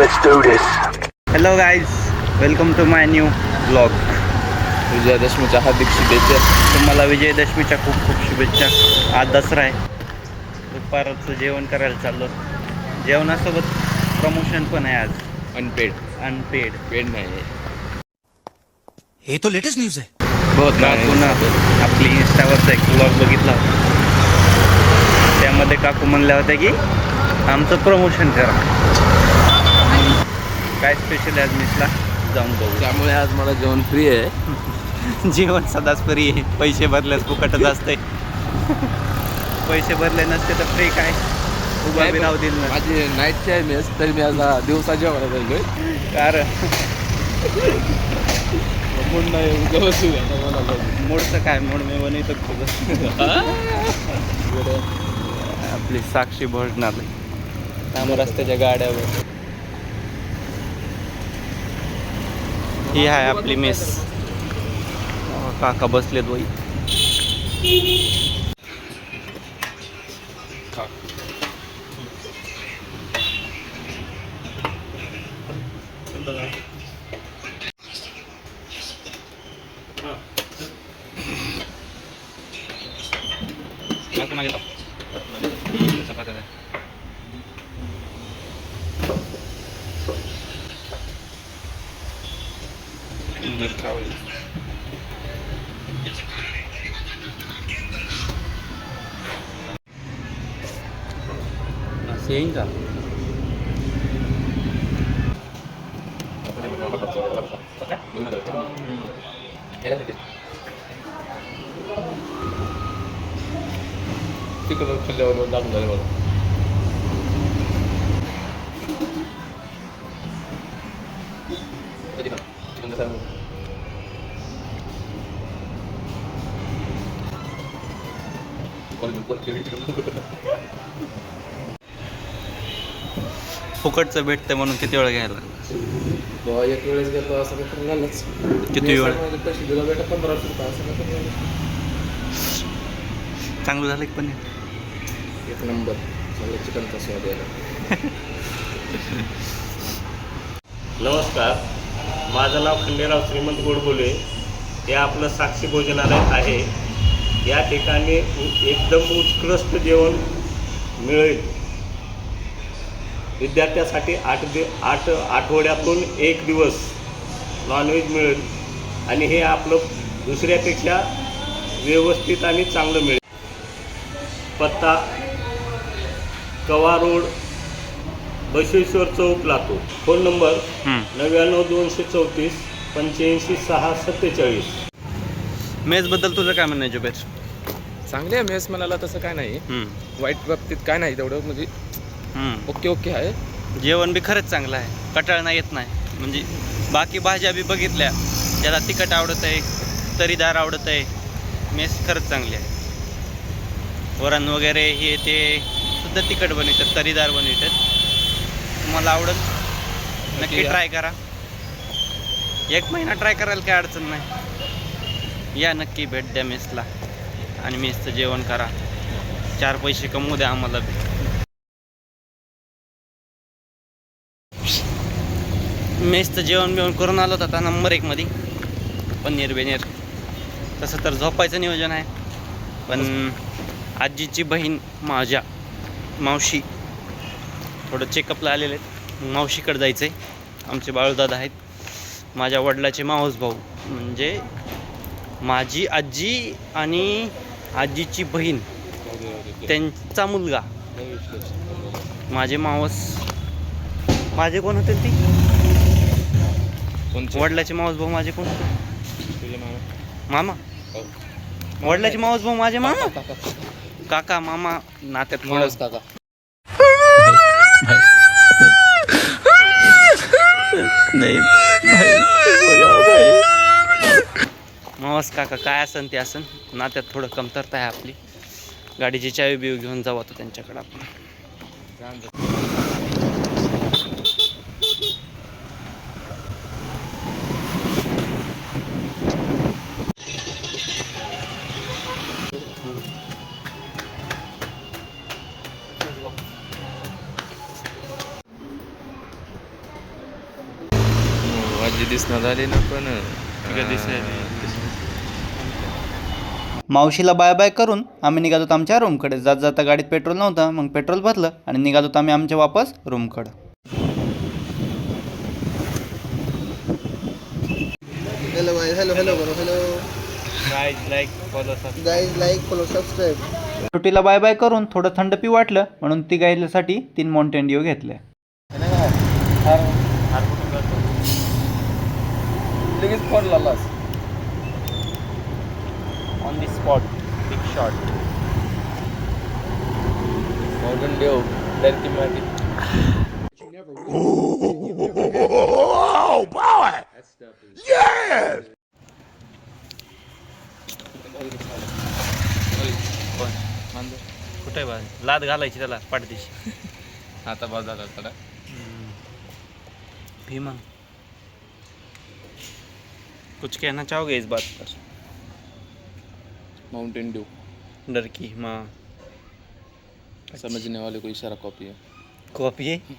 Let's do this. Hello guys welcome to my new blog विजयादशमीच्या हार्दिक शुभेच्छा. तुम्हाला विजयदशमीच्या खूप खूप शुभेच्छा. आज दसरा आहे. दुपारचं जेवण करायला चाललो. जेवणासोबत प्रमोशन पण आहे आज. अनपेड अनपेड पेड नाही. ये तो लेटेस्ट न्यूज है बहुत काकून आपली इंस्टावरचा एक ब्लॉग बघितला होता. त्यामध्ये काकू म्हणल्या होत्या की आमचं प्रमोशन करा. काय स्पेशल आहे आज मिसला? जाऊन बघू. त्यामुळे आज मला जेवण फ्री आहे. जीवन सदाच फ्री आहे. पैसे भरल्यास फुकटच असते पैसे भरले नसते तर फ्री काय? उभा बी राहू दिल माझी नाईटची आहे मेस तरी मी आज दिवसा जेवायला जायलोय कारण? मूड नाही उद्या बसू. मोडचं काय मोड मी बनवतो तुझं? आपली साक्षी भोजनालय. काम रस्त्याच्या गाड्यावर. ही आहे आपली मेस काका बसलेत बाई असं येईन का तिकडं खाल्ल्यावर दाखवून झालं मला कधी फुकटचं भेटतं म्हणून किती वेळ घ्यायला बाबा एक वेळेस घेतो असं काही करून घालच किती वेळ? पैसे दिला बेटा पंधराशे रुपये असं काही करून. चांगलं झालं की पण एक. नंबर. चांगलं चिकनचा स्वाद यायला नमस्कार. माझं नाव खंडेराव श्रीमंत गोडबोले. हे आपलं साक्षी भोजनालय आहे. या ठिकाणी उ- एकदम उत्कृष्ट जेवण मिळेल. विद्यार्थ्यासाठी आठ दि आठ आठवड्यातून एक दिवस नॉनव्हेज मिळेल आणि हे आपलं दुसऱ्यापेक्षा व्यवस्थित आणि चांगलं मिळेल. पत्ता कवा रोड बसवेश्वर चौक लातूर. फोन नंबर नव्याण्णव दोनशे चौतीस पंच्याऐंशी सहा सत्तेचाळीस. मेसबद्दल तुझं काय म्हणणं आहे जुबेर? चांगले आहे मेस म्हणाला तसं काय नाही. वाईट बाबतीत काय नाही तेवढं म्हणजे ओके ओके आहे. जेवण बी खरंच चांगलं आहे कटाळ नाही येत नाही. म्हणजे बाकी भाज्या बी बघितल्या ज्याला तिखट आवडत आहे तरीदार आवडत आहे मेस खरंच चांगली आहे. वरण वगैरे हे ते सुद्धा तिखट बनवतात तरीदार बनवतात. तुम्हाला आवडत नक्की. ट्राय करा. एक महिना ट्राय करायला काय अडचण नाही. या नक्की भेट द्या मेसला. आणि मेसचं जेवण करा. चार पैसे कमवू द्या आम्हाला भेट मेसचं जेवण बिवण करून आलो होता नंबर एकमध्ये पनीर बिनीर. तसं तर झोपायचं नियोजन आहे. पण आजीची बहीण माझ्या मावशी थोडं चेकअपला आलेले आहेत. मावशीकडे जायचं आहे आमचे बाळूदादा आहेत. माझ्या वडिलाचे मावस भाऊ म्हणजे माझी आजी आणि आजीची बहीण त्यांचा मुलगा माझे मावस माझे कोण होते ती? वडिलाचे मावस भाऊ माझे कोण होते मामा? हो. वडिलाचे मावस भाऊ माझे मामा काका, मामा नात्यात मावस काका मावस काका काय असन ते असन? नात्यात थोडं कमतरता आहे आपली. गाडीची चावी बिव घेऊन जाऊ आता त्यांच्याकडे आपण. आजी दिसणार झाली ना पण मावशीला बाय बाय करून आम्ही निघालो आमच्या रूमकडे. जात जाता गाडीत पेट्रोल नव्हतं मग पेट्रोल भरलं आणि निघालो आम्ही आमच्या वापस रूमकडं. Like Guys, like, follow, subscribe. सुट्टीला बाय बाय करून थोडं थंड पी वाटलं म्हणून ती गायल्यासाठी तीन माउंटेन ड्यू घेतले. लगेच फोन लावलास. On the spot big shot Morgan देव डरकी माटी कुठे बा लाद घालायची त्याला पाठदिशी आता बस झाला थोडा भीमा. कुछ कहना चाहोगे इस बात पर माउंटेन ड्यू डर की माँ समझने वाले को इशारा कॉपी है। कॉपी आहे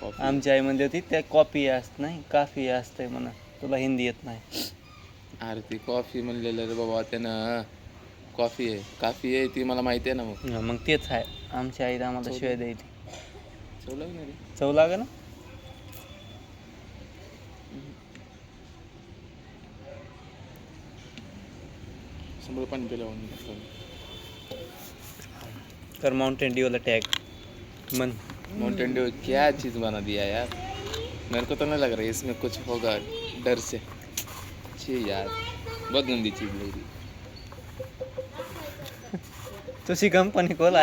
कॉपी आमची आई म्हणते होती त्या कॉपी असत नाही काफी असते म्हणा तुला हिंदी येत नाही अरे ती कॉफी म्हणलेलं रे बाबा त्यानं कॉफी आहे काफी आहे ती मला माहिती आहे ना मग। मग तेच आहे. आमची आई आम्हाला शिवाय द्यायची. चव लागणार रे. चव लागे ना? समोर पाणी पिलं कर माउंटेन ड्यूला टॅग मन. माउंटेन ड्यू क्या चीज़ बना दिया यार? मेरे को तो नहीं लग रहा है इसमें कुछ होगा। डर से। छी यार। बहुत गंदी चीज़ लग रही तुझी कंपनी कोल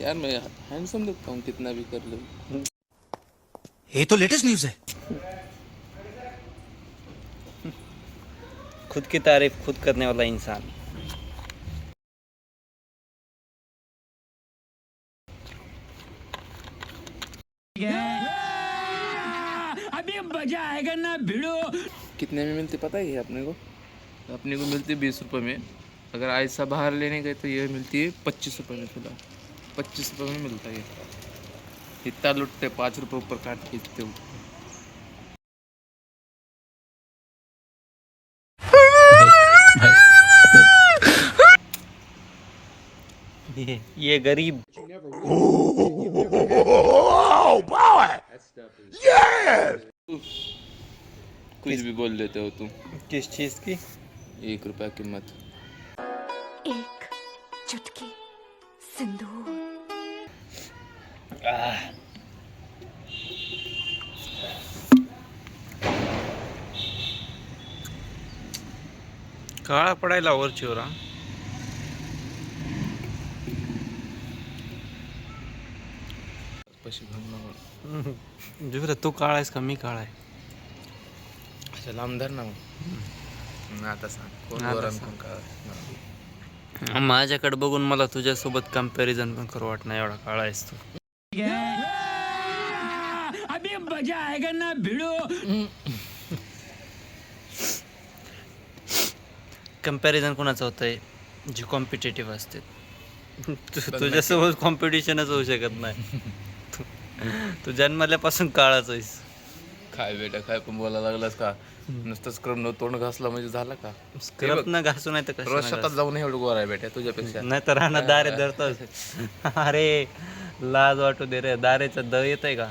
यार मैं हैंडसम दिखता हूँ कितना भी कर लो। ये तो लेटेस्ट न्यूज है। खुद की तारीफ़ खुद करने वाला इंसान। अभी मज़ा आएगा ना भिड़ो कितने में मिलती पता है अपने को? अपने को मिलती है बीस रुपये में। अगर ऐसा बाहर लेने गए तो ये मिलती है पच्चीस रुपये में खुला पच्चीस रुपये में मिलता है ये। इतना लुटते पाँच रुपये ऊपर काट के इतने ये ये गरीब। कुछ भी बोल लेते हो तुम। किस चीज़ की? एक रुपया कीमत। एक चुटकी सिंदूर। काळा पडायला वरची वर पशी जुगरा तू काळा आहेस का मी काळा आहे अच्छा लांब धर ना मग. ना आता सांग. कोण आता गोरा आणि सांग. कोण काळा? माझ्याकडे बघून मला तुझ्यासोबत कंपॅरिझन पण करू वाटत नाही एवढा काळा आहेस तू कंपॅरिझन कोणाचं होतंय? जे कॉम्पिटेटिव्ह असते. तु- तुझ्यासोबत कॉम्पिटिशनच होऊ शकत नाही. तू- तू जन्मल्यापासून काळाच आहेस. काय बेटा काय पण बोलायला लागलास का? नुसतं स्क्रब न तोंड घासला म्हणजे झालं का? स्क्रब न घासू नाही तर रोज शेतात जाऊन एवढं गोरा आहे बेटा तुझ्यापेक्षा. नाही तर राहणार दारे धरतात अरे लाज वाटू दे रे. दारेचं द येत आहे का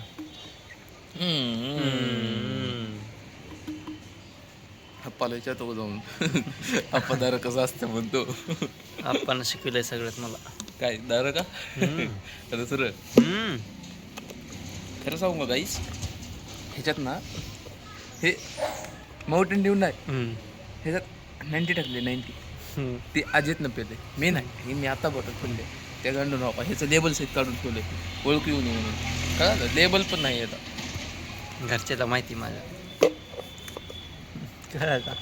अप्पाला विचारतो जाऊन. अप्पा दार कसं असतं म्हणतो. आपण शिकवलंय सगळ्यात मला. काय दार का? दुसरं हम्म. खरं सांगू का गाईस? ह्याच्यात ना हे माउंटेन ड्यू नाही. हम्म. ह्याच्यात नाईन्टी टाकले नाईन्टी हम्म. ते अजित न पेले. मी नाही. हे मी आता बघत खोलले. त्या गांडून बापा ह्याचं लेबल सहित काढून ठेवले. ओळखू येऊ नये म्हणून. कळालं? लेबल पण नाही आता. घरच्याला माहिती माझ्या काय आता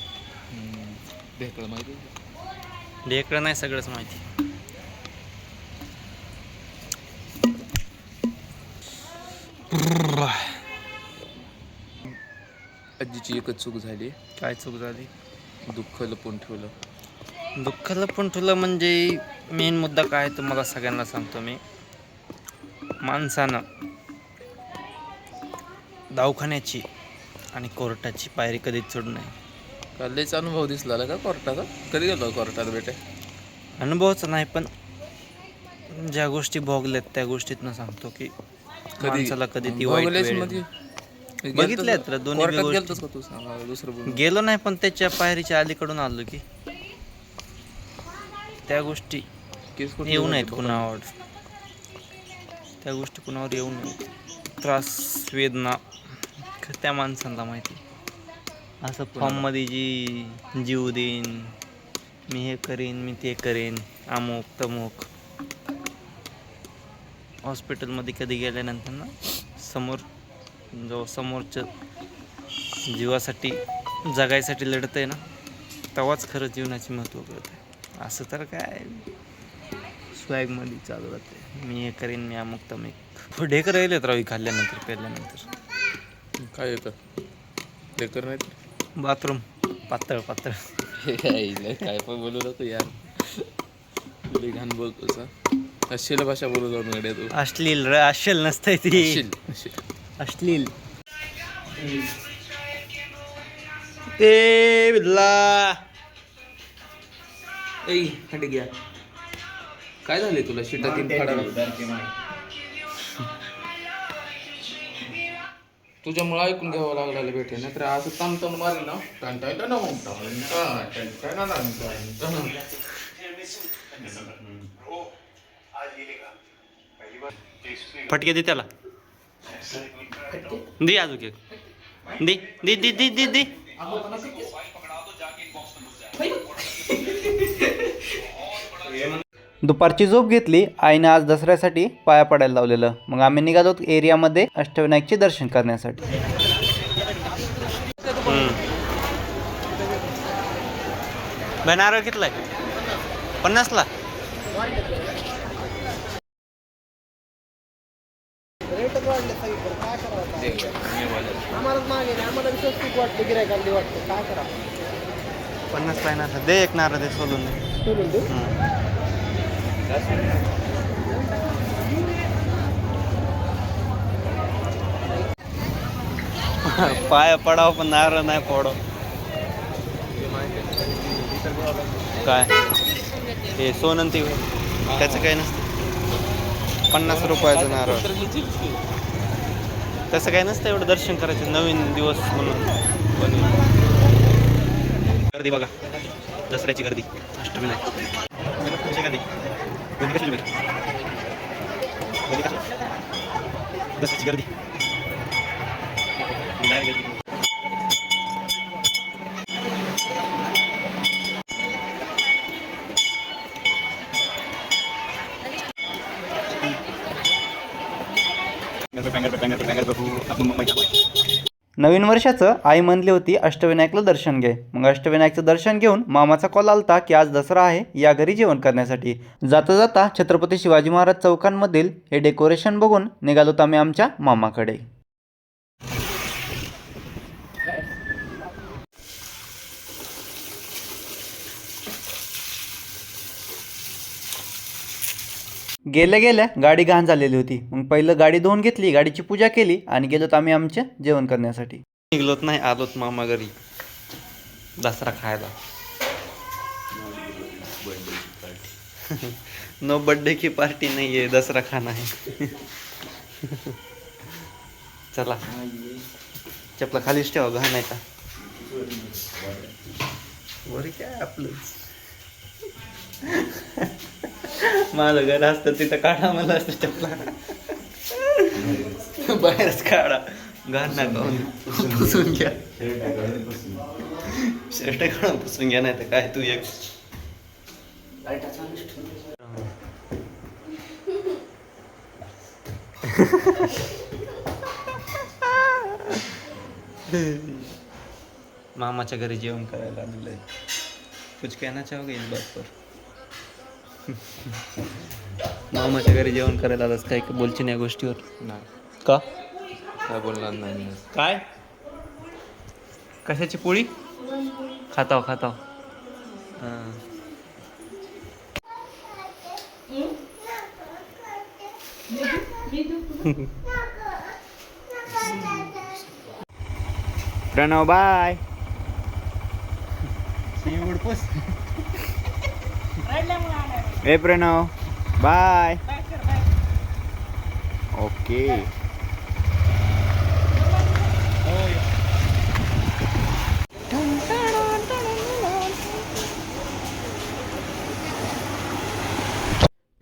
ढेकळं माहिती? लेकरं नाही सगळंच माहिती आजीची एकच चूक झाली. काय चूक झाली? दुःख लपून ठेवलं. दुःख लपून ठेवलं म्हणजे मेन मुद्दा काय आहे तुम्हाला सगळ्यांना सांगतो मी. माणसानं दवाखान्याची आणि कोर्टाची पायरी कधीच चढू नये. कल्लेचा अनुभव दिसला का कोर्टाचा? कधी गेलो कोर्टात बेटे अनुभवच नाही पण ज्या गोष्टी भोगल्यात त्या गोष्टीतनं सांगतो की माणसाला कधी ती वाईट वेळ. मध्ये येईल. बघितल्यात रे दोन्ही बी कोर्टात गोष्टी. गेलतोस का तू? सांग मला दुसरं बोल. गेलो नाही पण त्याच्या पायरीच्या अलीकडून आलो की. त्या गोष्टी केस कुठे येऊ नयेत कुणावर त्या गोष्टी कुणावर येऊ नयेत त्रास वेदना क- त्या माणसांना माहिती. असं फॉर्ममध्ये जी जीव देईन मी हे करीन मी ते करीन अमुक तमुक. हॉस्पिटलमध्ये कधी गेल्यानंतर ना समोर जो समोरच्या जीवासाठी जगायसाठी लढत आहे ना तेव्हाच खरं जीवनाचे महत्त्व कळत आहे. असं तर काय स्वॅगमध्ये चालू राहते मी हे करीन मी अमुक तमुक. पुढे करायलेत रावी खाल्ल्यानंतर पेरल्यानंतर. काय येतं? लेकर नाही बाथरूम. पातळ पातळ. काय पण बोलू नको यार. घाण बोलतोस हा. अश्लील भाषा बोलू जाऊन गड्या तू अश्लील र अश्लील नसतंय ती अश्लील अश्लील. अश्लील ते बिल्ला ऐ हट घ्या काय झाले तुला शिटा तीन फाडा तुझ्यामुळे ऐकून घ्यावं लागलं भेटे नाही तर असं तम तम मारेल ना टन टन टन टन टन टन टन टन टन. फटके दे त्याला. दे अजून एक. दे दे दे दे दे दे. दुपारची झोप घेतली आईने आज दसऱ्यासाठी पाया पडायला लावलेलं. मग आम्ही निघालो एरियामध्ये अष्टविनायकचे दर्शन करण्यासाठी. बनारळ कितलाय पन्नासला? रेटच वाढले सगळीकडे. काय करावं आता? आम्हालाच मागे नाही आम्हाला स्वस्तिक वाटतं गिरायकांनी वाटतं. काय करावं? पन्नास पाय ना दे एक नारळ दे सोडून दे. सोडून देऊ पाय पडाव पण नारळ नाही पडो काय? हे सोनंती. त्याचं काही नसतं. पन्नास रुपयाचं नारळ. तसं काही नसतं एवढं दर्शन करायचं नवीन दिवस म्हणून बनवून. गर्दी बघा दसऱ्याची गर्दी. अष्टमी नाही. गर्दी? गर्दी गर्दी दसऱ्याची गर्दी. नवीन वर्षाचं आई म्हणली होती अष्टविनायकला दर्शन घे. मग अष्टविनायकचं दर्शन घेऊन मामाचा कॉल आलता की आज दसरा आहे या घरी जेवण करण्यासाठी. जाता जाता छत्रपती शिवाजी महाराज चौकांमधील हे डेकोरेशन बघून निघालो आम्ही आमच्या मामाकडे. गेल्या गेल्या गाडी घाण झालेली होती. मग पहिलं गाडी धुवून घेतली गाडीची पूजा केली आणि गेलोत आम्ही आमच्या जेवण करण्यासाठी. निघलोत नाही आलोत मामा घरी. दसरा खायला. नो बर्थडे की पार्टी नाही आहे दसरा खाना आहे. चला. चपला खालीच ठेवा घाण आहे का? वर काय आपलं माझं घर असतं तिथं काढा मला असतं चपला बाहेरच काढा. घाण पुसून घ्या. शर्ट काढून पुसून घ्या नाही तर काय तू एक. मामाच्या घरी जेवण करायला आलेलं कुछ कहना चाहोगे इस बात पर. मामाच्या घरी जेवण करायला आलास काय? बोलची नाही या गोष्टीवर? नाही. का? काय बोलणार नाही. काय? कशाची पोळी? खाताव खाताव. हां. प्रणव बाय ए प्रणव. बाय. ओके.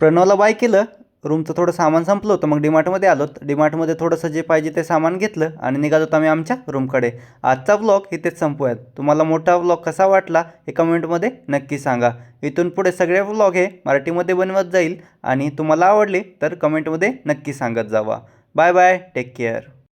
प्रणवला बाय केलं? रूमचं थोडं सामान संपलं होतं मग डीमार्टमध्ये आलो. डीमार्टमध्ये थोडंसं जे पाहिजे ते सामान घेतलं आणि निघालो आम्ही आमच्या रूमकडे. आजचा व्लॉग इथेच संपूयात. तुम्हाला मोठा व्लॉग कसा वाटला हे कमेंटमध्ये नक्की सांगा. इथून पुढे सगळे व्लॉग हे मराठीमध्ये बनवत जाईल आणि तुम्हाला आवडले तर कमेंटमध्ये नक्की सांगत जावा. Bye bye take care